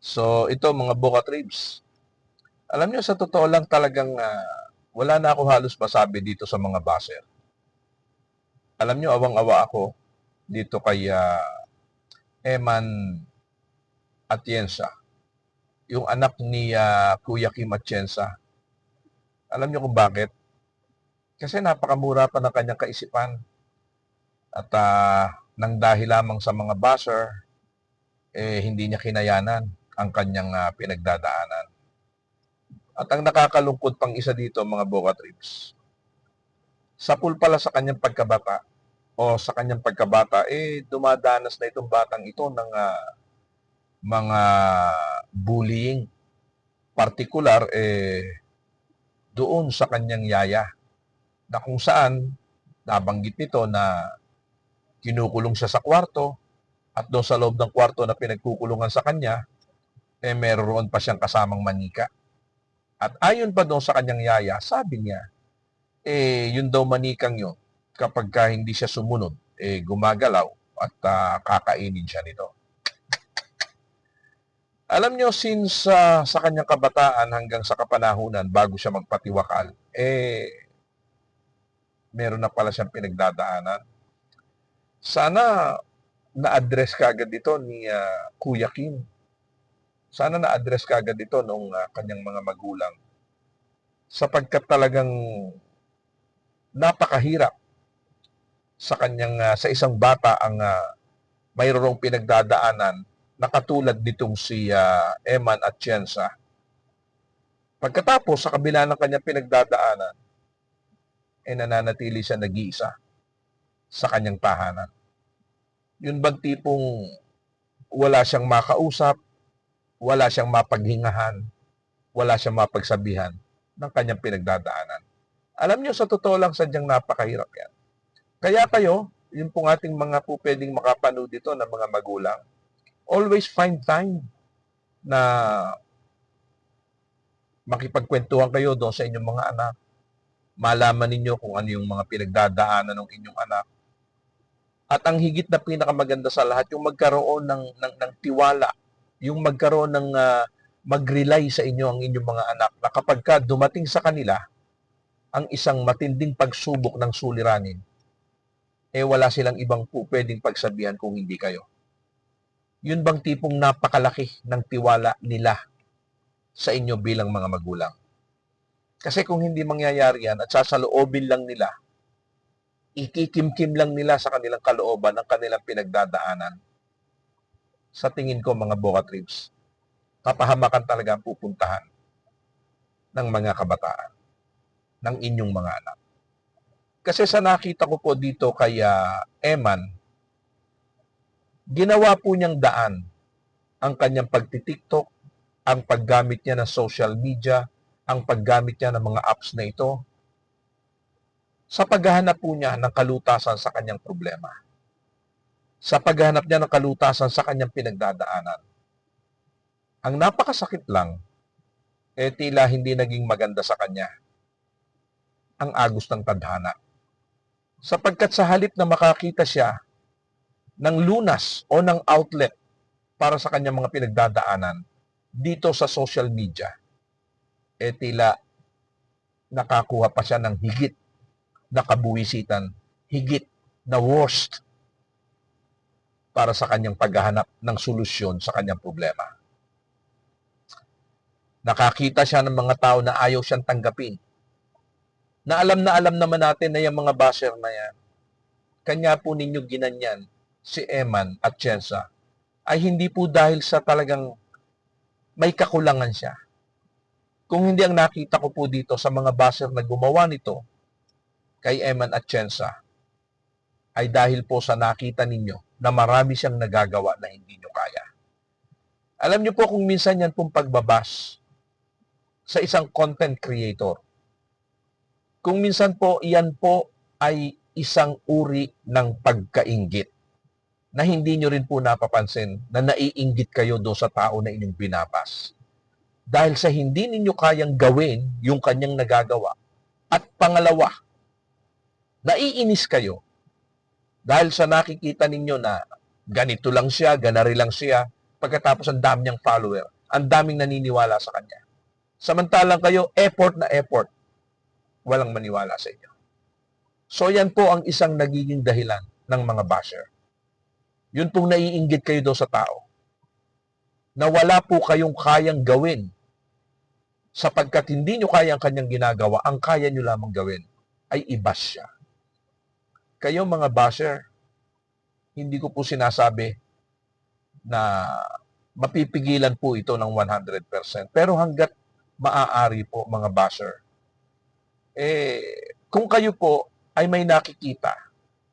So, ito mga Boca Tribes. Alam nyo, sa totoo lang talagang ah, wala na ako halos masabi dito sa mga baser. Alam nyo, awang-awa ako dito kay ah, Eman Atienza, yung anak ni ah, Kuya Kim Atienza. Alam nyo kung bakit? Kasi napakamura pa ng kanyang kaisipan. At ah, nang dahil lamang sa mga baser, eh, hindi niya kinayanan ang kanyang ah, pinagdadaanan. At ang nakakalungkot pang isa dito, mga Boca Trips, sa pool pala sa kanyang pagkabata, o sa kanyang pagkabata, eh, dumadanas na itong batang ito ng ah, mga bullying. Partikular, eh, doon sa kanyang yaya, na kung saan, nabanggit nito na kinukulong siya sa kwarto, at doon sa loob ng kwarto na pinagkukulungan sa kanya, eh meron pa siyang kasamang manika. At ayon pa doon sa kanyang yaya, sabi niya, eh yun daw manikang yun, kapag ka hindi siya sumunod, eh gumagalaw at ah, kakainin siya nito. Alam nyo, since ah, sa kanyang kabataan hanggang sa kapanahunan, bago siya magpatiwakal, eh, meron na pala siyang pinagdadaanan. Sana na-address ka agad ito ni ah, Kuya Kim. Sana na-address ka agad ito nung ah, kanyang mga magulang. Sapagkat talagang napakahirap sa kanyang ah, sa isang bata ang uh, mayroong pinagdadaanan na katulad nitong si ah, Eman at Chienza. Pagkatapos sa kabila ng kanyang pinagdadaanan, eh nananatili siya nag-iisa sa kanyang tahanan. Yun bang tipong wala siyang makausap, wala siyang mapaghingahan, wala siyang mapagsabihan ng kanyang pinagdadaanan. Alam niyo, sa totoo lang, sadyang napakahirap yan. Kaya kayo, yun pong ating mga po pwedeng makapanood dito ng mga magulang, always find time na makipagkwentuhan kayo doon sa inyong mga anak. Malaman ninyo kung ano yung mga pinagdadaanan ng inyong anak. At ang higit na pinakamaganda sa lahat, yung magkaroon ng, ng, ng tiwala, yung magkaroon ng ah, mag-rely sa inyo ang inyong mga anak na kapag ka dumating sa kanila ang isang matinding pagsubok ng suliranin, eh wala silang ibang po pwedeng pagsabihan kung hindi kayo. Yun bang tipong napakalaki ng tiwala nila sa inyo bilang mga magulang? Kasi kung hindi mangyayari yan at sasaloobin lang nila, ikikimkim lang nila sa kanilang kalooban ang kanilang pinagdadaanan. Sa tingin ko mga Boca Trips, kapahamakan talaga ang pupuntahan ng mga kabataan, ng inyong mga anak. Kasi sa nakita ko po dito kay ah, Eman, ginawa po niyang daan ang kanyang pagtitiktok, ang paggamit niya ng social media, ang paggamit niya ng mga apps na ito sa paghahanap po niya ng kalutasan sa kanyang problema. Sa paghahanap niya ng kalutasan sa kanyang pinagdadaanan. Ang napakasakit lang, eh tila hindi naging maganda sa kanya ang agos ng tadhana. Sapagkat sa halip na makakita siya ng lunas o ng outlet para sa kanyang mga pinagdadaanan dito sa social media, eh tila nakakuha pa siya ng higit na kabuwisitan, higit na worst para sa kanyang paghahanap ng solusyon sa kanyang problema. Nakakita siya ng mga tao na ayaw siyang tanggapin. Na alam na alam naman natin na yung mga basher na yan, kanya po ninyo ginanyan si Eman at Chensa ay hindi po dahil sa talagang may kakulangan siya. Kung hindi ang nakita ko po dito sa mga basher na gumawa nito kay Eman at Chensa ay dahil po sa nakita ninyo na marami siyang nagagawa na hindi nyo kaya. Alam niyo po kung minsan yan pong pagbabas sa isang content creator. Kung minsan po yan po ay isang uri ng pagkaingit na hindi nyo rin po napapansin na naiinggit kayo do sa tao na inyong binabas. Dahil sa hindi ninyo kayang gawin yung kanyang nagagawa. At pangalawa, naiinis kayo dahil sa nakikita ninyo na ganito lang siya, ganari lang siya, Pagkatapos ang dami niyang follower, ang daming naniniwala sa kanya. Samantalang kayo, effort na effort, walang maniwala sa inyo. So yan po ang isang nagiging dahilan ng mga basher. Yun pong naiinggit kayo daw sa tao. Na wala po kayong kayang gawin sapagkat hindi nyo kaya ang kanyang ginagawa, ang kaya nyo lamang gawin ay ibas siya. Kayo mga basher, hindi ko po sinasabi na mapipigilan po ito ng 100%. Pero hanggat maaari po mga basher, eh, kung kayo po ay may nakikita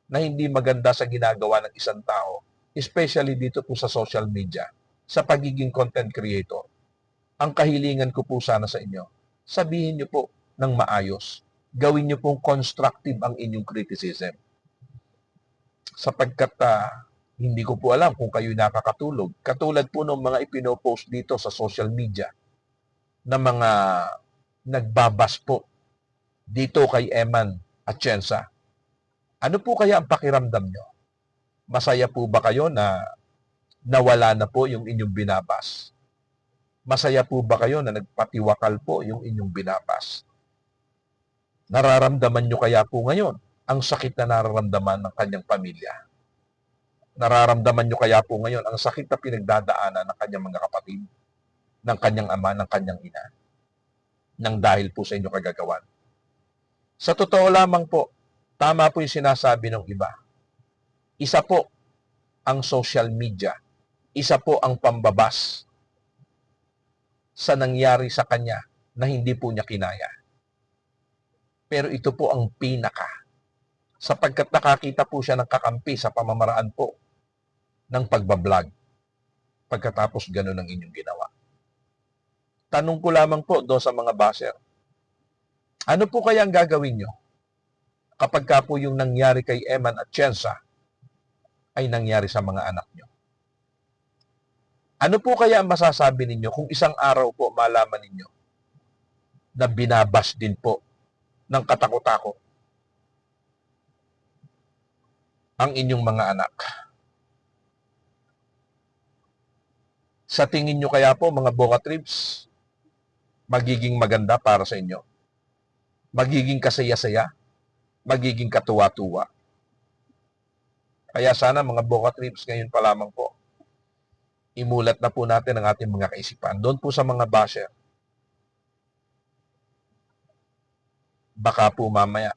na hindi maganda sa ginagawa ng isang tao, especially dito po sa social media, sa pagiging content creator, ang kahilingan ko po sana sa inyo, sabihin niyo po ng maayos. Gawin niyo pong constructive ang inyong criticism. Sapagkat ah, hindi ko po alam kung kayo nakakatulog. Katulad po ng mga ipinopost dito sa social media na mga nagbabas po dito kay Eman Atienza. Ano po kaya ang pakiramdam nyo? Masaya po ba kayo na nawala na po yung inyong binabas? Masaya po ba kayo na nagpatiwakal po yung inyong binabas? Nararamdaman nyo kaya po ngayon ang sakit na nararamdaman ng kanyang pamilya? Nararamdaman nyo kaya po ngayon ang sakit na pinagdadaanan ng kanyang mga kapatid, ng kanyang ama, ng kanyang ina, nang dahil po sa inyong kagagawan? Sa totoo lamang po, tama po yung sinasabi ng iba. Isa po ang social media. Isa po ang pambabas sa nangyari sa kanya na hindi po niya kinaya. Pero ito po ang pinaka. Sapagkat nakakita po siya ng kakampi sa pamamaraan po ng pagbablog. Pagkatapos ganun ang inyong ginawa. Tanong ko lamang po doon sa mga basher. Ano po kaya ang gagawin nyo kapag ka po yung nangyari kay Eman at Chensa ay nangyari sa mga anak nyo? Ano po kaya ang masasabi ninyo kung isang araw po malaman ninyo na binabas din po ng katakot-takot ang inyong mga anak? Sa tingin nyo kaya po mga Boca Trips, magiging maganda para sa inyo? Magiging kasaya-saya? Magiging katuwa-tuwa? Kaya sana mga Boca Trips ngayon pa lamang po, imulat na po natin ang ating mga kaisipan. Doon po sa mga basher. Baka po mamaya,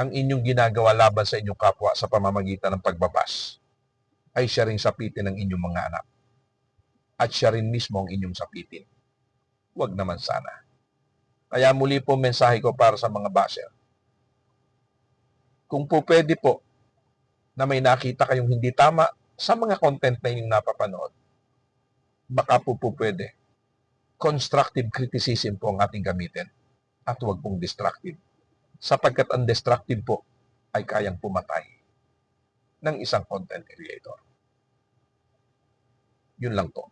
ang inyong ginagawa laban sa inyong kapwa sa pamamagitan ng pagbabas ay siya rin sapitin ng inyong mga anak. At siya rin mismo ang inyong sapitin. Huwag naman sana. Kaya muli po mensahe ko para sa mga basher. Kung po pwede po na may nakita kayong hindi tama sa mga content na inyong napapanood, baka po po pwede. Constructive criticism po ang ating gamitin at huwag pong destructive. Sapagkat ang destructive po ay kayang pumatay ng isang content creator. Yun lang po.